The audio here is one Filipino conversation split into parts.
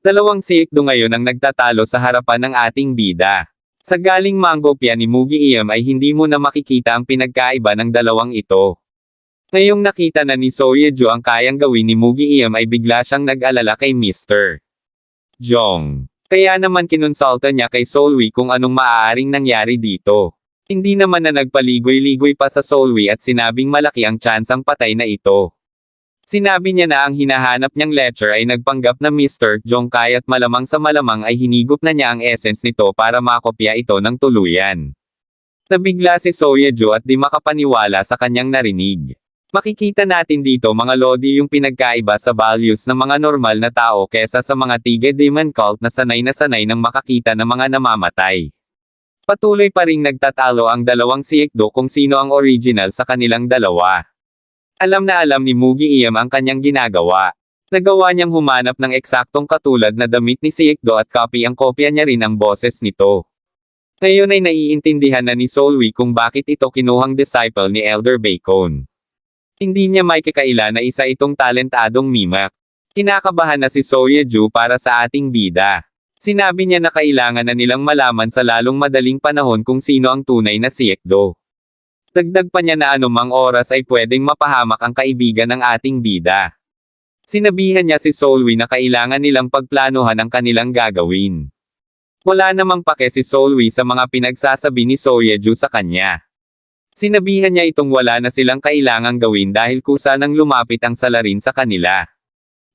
Dalawang si Ikdo ngayon ang nagtatalo sa harapan ng ating bida. Sa galing Mangopia ni Mugi Iem ay hindi mo na makikita ang pinagkaiba ng dalawang ito. Ngayong nakita na ni Soyeju ang kayang gawin ni Mugi Iem ay bigla siyang nag-alala kay Mr. Jong. Kaya naman kinonsulta niya kay Solwi kung anong maaaring nangyari dito. Hindi naman na nagpaligoy-ligoy pa sa Solwi at sinabing malaki ang tsansang patay na ito. Sinabi niya na ang hinahanap niyang lecture ay nagpanggap na Mr. Jong kaya't malamang sa malamang ay hinigop na niya ang essence nito para makopya ito ng tuluyan. Nabigla si Soyeju at di makapaniwala sa kanyang narinig. Makikita natin dito mga lodi yung pinagkaiba sa values ng mga normal na tao kesa sa mga tige demon cult na sanay na sanay ng makakita ng mga namamatay. Patuloy pa ring nagtatalo ang dalawang si Ikdo kung sino ang original sa kanilang dalawa. Alam na alam ni Mugi Iem ang kanyang ginagawa. Nagawa niyang humanap ng eksaktong katulad na damit ni si Ikdo at copy ang kopya niya rin ang boses nito. Ngayon ay naiintindihan na ni Solwi kung bakit ito kinuhang disciple ni Elder Bacon. Hindi niya may kakaila na isa itong talentadong mimak. Kinakabahan na si Soyeju para sa ating bida. Sinabi niya na kailangan na nilang malaman sa lalong madaling panahon kung sino ang tunay na si Ekdo. Dagdag pa niya na anumang oras ay pwedeng mapahamak ang kaibigan ng ating bida. Sinabihan niya si Solwi na kailangan nilang pagplanuhan ang kanilang gagawin. Wala namang pake si Solwi sa mga pinagsasabi ni Soyeju sa kanya. Sinabihan niya itong wala na silang kailangang gawin dahil kusa nang lumapit ang salarin sa kanila.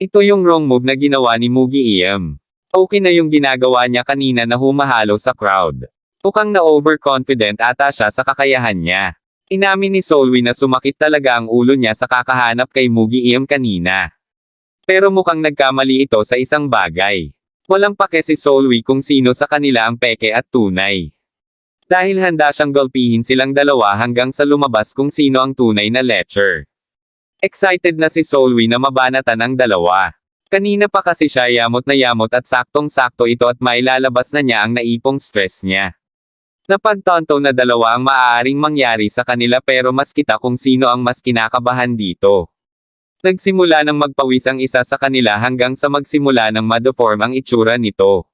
Ito yung wrong move na ginawa ni Mugi Iem. Okay na yung ginagawa niya kanina na humahalo sa crowd. Mukhang na overconfident ata siya sa kakayahan niya. Inamin ni Solwi na sumakit talaga ang ulo niya sa kakahanap kay Mugi Iem kanina. Pero mukhang nagkamali ito sa isang bagay. Walang pake si Solwi kung sino sa kanila ang peke at tunay. Dahil handa siyang gulpihin silang dalawa hanggang sa lumabas kung sino ang tunay na lecture. Excited na si Solwi na mabanatan ang dalawa. Kanina pa kasi siya yamot na yamot at saktong-sakto ito at mailalabas na niya ang naipong stress niya. Napagtanto na dalawa ang maaaring mangyari sa kanila pero mas kita kung sino ang mas kinakabahan dito. Nagsimula ng magpawis ang isa sa kanila hanggang sa magsimula ng madeform ang itsura nito.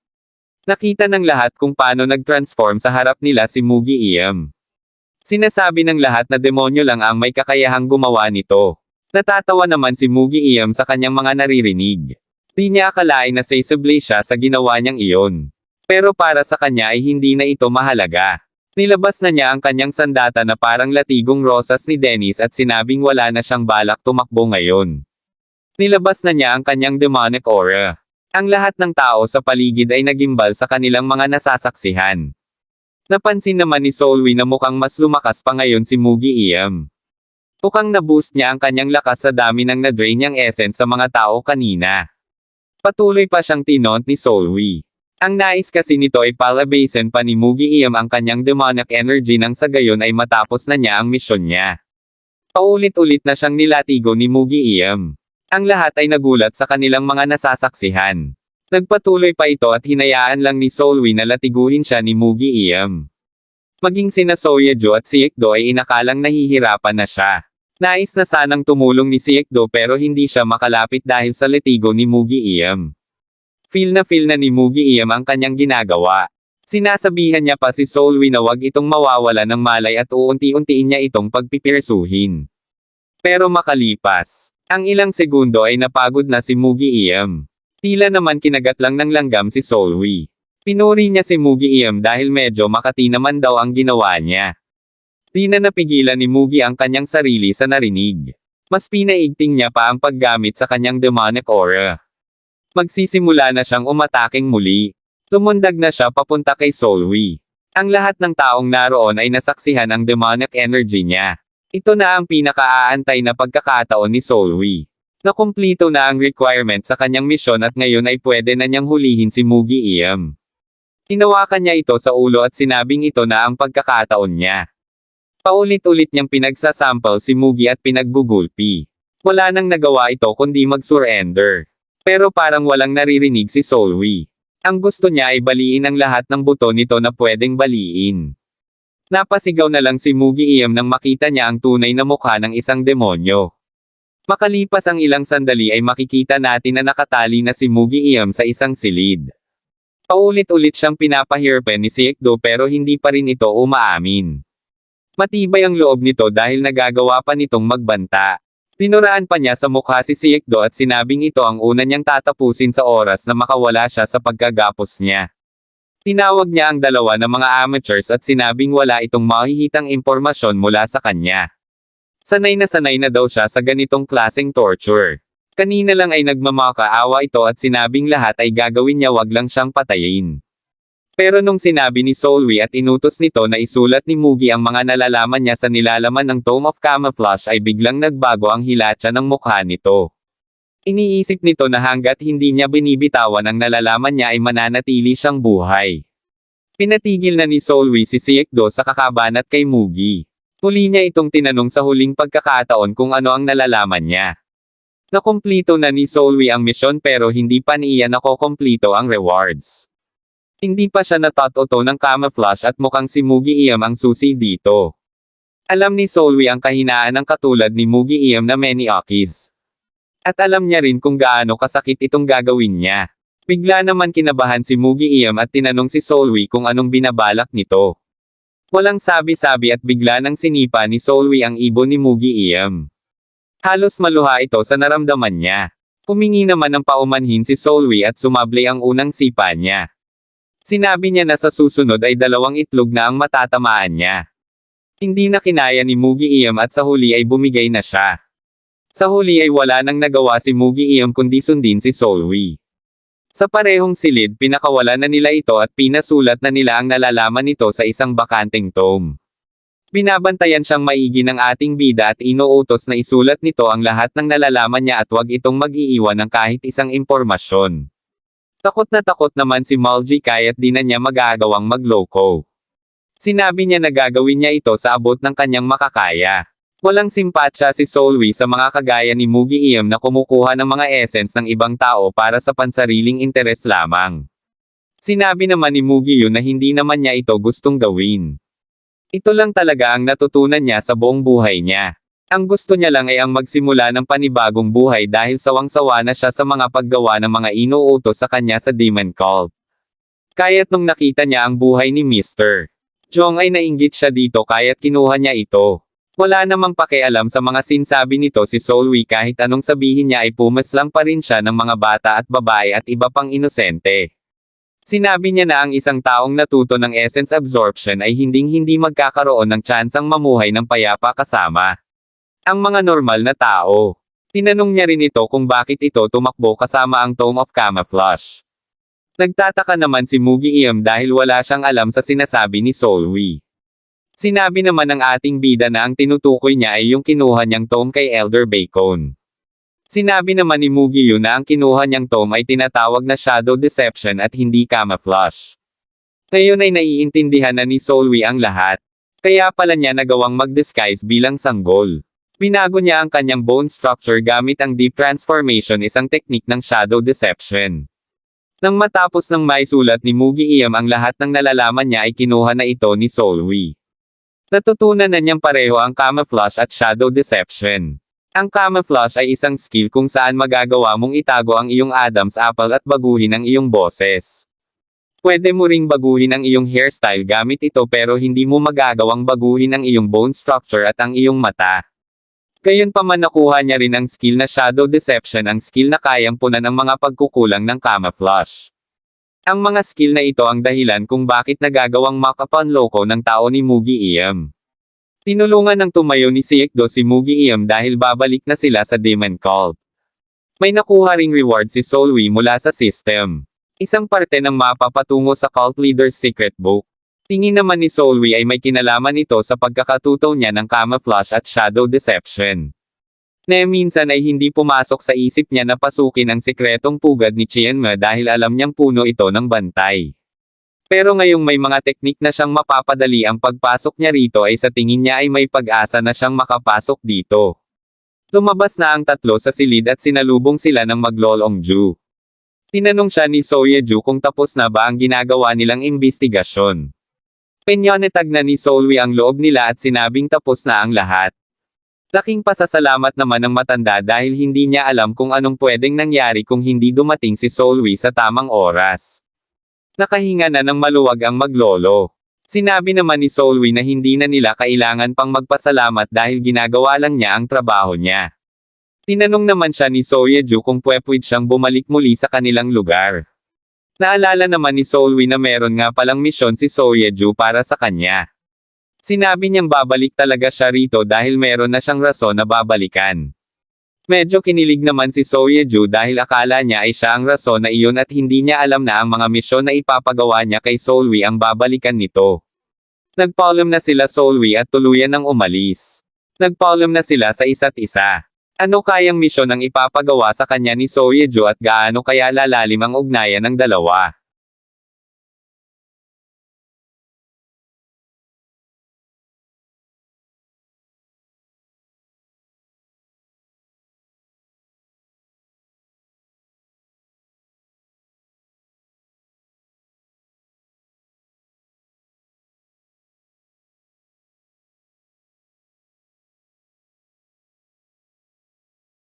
Nakita ng lahat kung paano nag-transform sa harap nila si Mugi Iem. Sinasabi ng lahat na demonyo lang ang may kakayahang gumawa nito. Natatawa naman si Mugi Iem sa kanyang mga naririnig. Di niya akalain na sensibly siya sa ginawa niyang iyon. Pero para sa kanya ay hindi na ito mahalaga. Nilabas na niya ang kanyang sandata na parang latigong rosas ni Dennis at sinabing wala na siyang balak tumakbo ngayon. Nilabas na niya ang kanyang demonic aura. Ang lahat ng tao sa paligid ay nagimbal sa kanilang mga nasasaksihan. Napansin naman ni Solwi na mukhang mas lumakas pa ngayon si Mugi Iem. Mukhang na-boost niya ang kanyang lakas sa dami ng na-drain niyang essence sa mga tao kanina. Patuloy pa siyang tinont ni Solwi. Ang nais kasi nito ay palabasin pa ni Mugi Iem ang kanyang demonic energy nang sa gayon ay matapos na niya ang misyon niya. Paulit-ulit na siyang nilatigo ni Mugi Iem. Ang lahat ay nagulat sa kanilang mga nasasaksihan. Nagpatuloy pa ito at hinayaan lang ni Solwi na latiguhin siya ni Mugi Iem. Maging sina Soyejo at si Ikdo ay inakalang nahihirapan na siya. Nais na sanang tumulong ni si Ikdo pero hindi siya makalapit dahil sa letigo ni Mugi Iem. Feel na feel na ni Mugi Iem ang kanyang ginagawa. Sinasabihan niya pa si Solwi na wag itong mawawala ng malay at uunti-untiin niya itong pagpipirsuhin. Pero makalipas, ang ilang segundo ay napagod na si Mugi Iem. Tila naman kinagat lang ng langgam si Solwi. Pinuri niya si Mugi Iem dahil medyo makati naman daw ang ginawa niya. Di na napigilan ni Mugi ang kanyang sarili sa narinig. Mas pinaigting niya pa ang paggamit sa kanyang demonic aura. Magsisimula na siyang umataking muli. Tumundag na siya papunta kay Solwi. Ang lahat ng taong naroon ay nasaksihan ang demonic energy niya. Ito na ang pinakaaantay na pagkakataon ni Solwi. Nakumplito na ang requirement sa kanyang misyon at ngayon ay pwede na niyang hulihin si Mugi Iem. Hinawakan niya ito sa ulo at sinabing ito na ang pagkakataon niya. Paulit-ulit niyang pinagsasample si Mugi at pinaggugulpi. Wala nang nagawa ito kundi mag-surrender. Pero parang walang naririnig si Solwi. Ang gusto niya ay baliin ang lahat ng buto nito na pwedeng baliin. Napasigaw na lang si Mugi Iem nang makita niya ang tunay na mukha ng isang demonyo. Makalipas ang ilang sandali ay makikita natin na nakatali na si Mugi Iem sa isang silid. Paulit-ulit siyang pinapahirpen ni Siekdo pero hindi pa rin ito umaamin. Matibay ang loob nito dahil nagagawa pa nitong magbanta. Tinuraan pa niya sa mukha si Siekdo at sinabing ito ang una niyang tatapusin sa oras na makawala siya sa pagkagapos niya. Tinawag niya ang dalawa na mga amateurs at sinabing wala itong mahihitang impormasyon mula sa kanya. Sanay na sanay na daw siya sa ganitong klaseng torture. Kanina lang ay nagmamakaawa ito at sinabing lahat ay gagawin niya wag lang siyang patayin. Pero nung sinabi ni Solwi at inutos nito na isulat ni Mugi ang mga nalalaman niya sa nilalaman ng Tome of Camouflage ay biglang nagbago ang hilatsa ng mukha nito. Iniisip nito na hanggat hindi niya binibitawan ang nalalaman niya ay mananatili siyang buhay. Pinatigil na ni Solwi si Siekdo sa kakabanat kay Mugi. Huli niya itong tinanong sa huling pagkakataon kung ano ang nalalaman niya. Nakumplito na ni Solwi ang misyon pero hindi pa niya nakokomplito ang rewards. Hindi pa siya natatoto ng camouflage at mukhang si Mugi Iem ang susi dito. Alam ni Solwi ang kahinaan ng katulad ni Mugi Iem na many Akis. At alam niya rin kung gaano kasakit itong gagawin niya. Bigla naman kinabahan si Mugi Iem at tinanong si Solwi kung anong binabalak nito. Walang sabi-sabi at bigla nang sinipa ni Solwi ang ibon ni Mugi Iem. Halos maluha ito sa naramdaman niya. Humingi naman ng paumanhin si Solwi at sumable ang unang sipa niya. Sinabi niya na sa susunod ay dalawang itlog na ang matatamaan niya. Hindi na kinaya ni Mugi Iem at sa huli ay bumigay na siya. Sa huli ay wala nang nagawa si Mugi Iem kundi sundin si Solwi. Sa parehong silid pinakawala na nila ito at pinasulat na nila ang nalalaman nito sa isang bakanteng tome. Binabantayan siyang maigi ng ating bida at inuutos na isulat nito ang lahat ng nalalaman niya at wag itong mag-iiwan ng kahit isang impormasyon. Takot na takot naman si Malji kaya't di na niya magagawang magloko. Sinabi niya na gagawin niya ito sa abot ng kanyang makakaya. Walang simpatsya si Solwi sa mga kagaya ni Mugi Iem na kumukuha ng mga essence ng ibang tao para sa pansariling interes lamang. Sinabi naman ni Mugi yun na hindi naman niya ito gustong gawin. Ito lang talaga ang natutunan niya sa buong buhay niya. Ang gusto niya lang ay ang magsimula ng panibagong buhay dahil sawang-sawa na siya sa mga paggawa ng mga inuutos sa kanya sa Demon Cult. Kaya't nung nakita niya ang buhay ni Mr. Jong ay nainggit siya dito kaya't kinuha niya ito. Wala namang pakialam sa mga sinsabi nito si Solwi kahit anong sabihin niya ay pumaslang pa rin siya ng mga bata at babae at iba pang inosente. Sinabi niya na ang isang taong natuto ng essence absorption ay hinding-hindi magkakaroon ng tsansang mamuhay ng payapa kasama. Ang mga normal na tao. Tinanong niya rin ito kung bakit ito tumakbo kasama ang Tome of Camouflage. Nagtataka naman si Mugi Iem dahil wala siyang alam sa sinasabi ni Solwi. Sinabi naman ng ating bida na ang tinutukoy niya ay yung kinuha niyang tome kay Elder Bacon. Sinabi naman ni Mugi yun na ang kinuha niyang tome ay tinatawag na shadow deception at hindi camouflage. Ngayon ay naiintindihan na ni Solwi ang lahat. Kaya pala niya nagawang mag-disguise bilang sanggol. Binago niya ang kanyang bone structure gamit ang deep transformation isang teknik ng shadow deception. Nang matapos ng maisulat ni Mugi Iem ang lahat ng nalalaman niya ay kinuha na ito ni Solwi. Natutunan na niyang pareho ang camouflage at shadow deception. Ang camouflage ay isang skill kung saan magagawa mong itago ang iyong Adam's apple at baguhin ang iyong boses. Pwede mo ring baguhin ang iyong hairstyle gamit ito pero hindi mo magagawang baguhin ang iyong bone structure at ang iyong mata. Gayon pa man nakuha niya rin ang skill na shadow deception ang skill na kayang punan ang mga pagkukulang ng camouflage. Ang mga skill na ito ang dahilan kung bakit nagagawang makapanloko ng tao ni Mugi Iem. Tinulungan ng tumayo ni Siekdo si Mugi Iem dahil babalik na sila sa Demon Cult. May nakuha ring reward si Solwi mula sa system. Isang parte ng mapa patungo sa Cult Leader's Secret Book. Tingin naman ni Solwi ay may kinalaman ito sa pagkakatuto niya ng camouflage at shadow deception. Na minsan ay hindi pumasok sa isip niya na pasukin ang sikretong pugad ni Chienme dahil alam niyang puno ito ng bantay. Pero ngayong may mga teknik na siyang mapapadali ang pagpasok niya rito ay sa tingin niya ay may pag-asa na siyang makapasok dito. Lumabas na ang tatlo sa silid at sinalubong sila ng maglolong Ju. Tinanong siya ni Soyeju kung tapos na ba ang ginagawa nilang imbestigasyon. Penyonetag na ni Solwi ang loob nila at sinabing tapos na ang lahat. Laking pasasalamat naman ng matanda dahil hindi niya alam kung anong pwedeng nangyari kung hindi dumating si Solwi sa tamang oras. Nakahinga na ng maluwag ang maglolo. Sinabi naman ni Solwi na hindi na nila kailangan pang magpasalamat dahil ginagawa lang niya ang trabaho niya. Tinanong naman siya ni Soyeju kung pwepwid siyang bumalik muli sa kanilang lugar. Naalala naman ni Solwi na meron nga palang misyon si Soyeju para sa kanya. Sinabi niyang babalik talaga siya rito dahil meron na siyang rason na babalikan. Medyo kinilig naman si Soyeju dahil akala niya ay siya ang rason na iyon at hindi niya alam na ang mga misyon na ipapagawa niya kay Solwi ang babalikan nito. Nagpaulam na sila Solwi at tuluyan ng umalis. Nagpaulam na sila sa isa't isa. Ano kayang misyon ang ipapagawa sa kanya ni Soyeju at gaano kaya lalalim ang ugnayan ng dalawa?